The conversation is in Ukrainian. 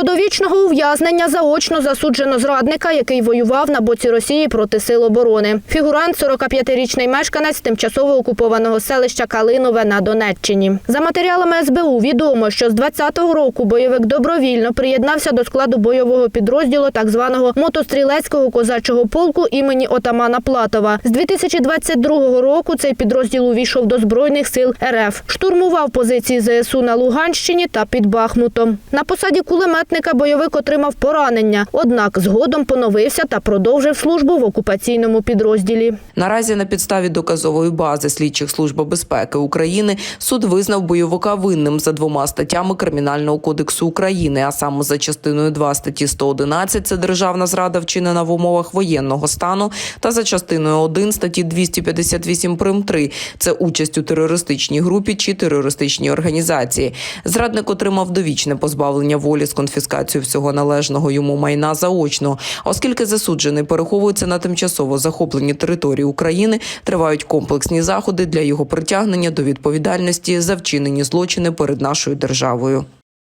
До довічного ув'язнення заочно засуджено зрадника, який воював на боці Росії проти сил оборони. Фігурант 45-річний мешканець тимчасово окупованого селища Калинове на Донеччині. За матеріалами СБУ відомо, що з 20-го року бойовик добровільно приєднався до складу бойового підрозділу так званого мотострілецького козачого полку імені отамана Платова. З 2022 року цей підрозділ увійшов до збройних сил РФ, штурмував позиції ЗСУ на Луганщині та під Бахмутом. На посаді кулеметника бойовик отримав поранення, однак згодом поновився та продовжив службу в окупаційному підрозділі. Наразі на підставі доказової бази слідчих служби безпеки України суд визнав бойовика винним за двома статтями Кримінального кодексу України, а саме за частиною 2 статті 111 – це державна зрада вчинена в умовах воєнного стану, та за частиною 1 статті 258 прим. 3 – це участь у терористичній групі чи терористичній організації. Зрадник отримав довічне позбавлення волі з конфіскацією всього належного йому майна заочно, оскільки засуджений переховується на тимчасово захопленій території України, тривають комплексні заходи для його притягнення до відповідальності за вчинені злочини перед нашою державою.